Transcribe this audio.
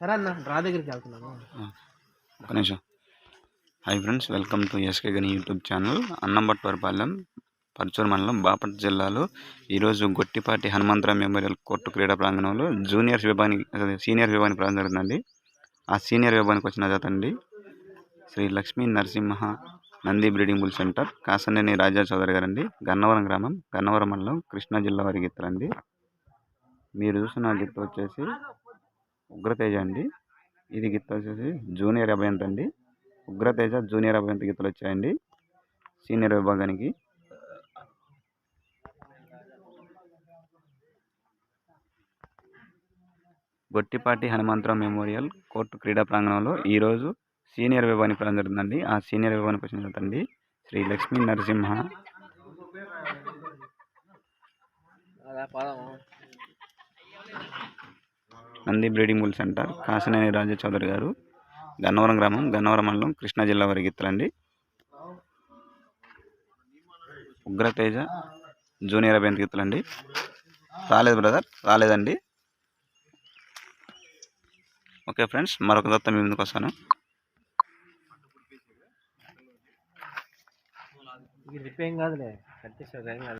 సరే అన్న డ్రా దగ్గరికి వెళ్తున్నాను. ఒక నిమిషం. Hi friends welcome to SK Gani YouTube channel. Annambatwaripalem Parchur మండలం బాపట్ జిల్లాలో ఈరోజు గొట్టిపాటి హనుమంతరావు మెమోరియల్ కోర్టు క్రీడా ప్రాంగణంలో జూనియర్స్ విభాగానికి సీనియర్ విభాగానికి ప్రాంతం జరుగుతుందండి ఆ సీనియర్ విభాగానికి వచ్చిన జత అండి Sri Lakshmi Narasimha Nandi breeding bull centre Kasaneni Raja Chowdary గారండి గన్నవరం గ్రామం గన్నవరం మండలం కృష్ణా జిల్లా వారి గీతలండి మీరు చూసిన గిత్త వచ్చేసి ఉగ్రతేజ అండి. ఇది గిత్త వచ్చేసి జూనియర్ అభ్యంత అండి. ఉగ్రతేజ జూనియర్ అభ్యంత గీతలు వచ్చాయండి. సీనియర్ విభాగానికి. గొట్టిపాటి హనుమంతరావు మెమోరియల్ కోర్టు క్రీడా ప్రాంగణంలో ఈరోజు సీనియర్ విభాగానికి ప్రారంభం జరుగుతుందండి ఆ సీనియర్ విభాగానికి వచ్చిన జరుగుతుంది Sri Lakshmi Narasimha. Nandi breeding bull centre Kasineni Raja Chowdary garu. Gannavaram గ్రామం గన్నవరం మండలం కృష్ణా జిల్లా వరిగిత్తలండి ఉగ్రతేజ జూనియర్ అభ్యంతగిత్తలండి రాలేదు బ్రదర్ రాలేదండి. ఓకే ఫ్రెండ్స్ మరొక దత్త మీ ముందుకు వస్తాను. ఇది కాదులే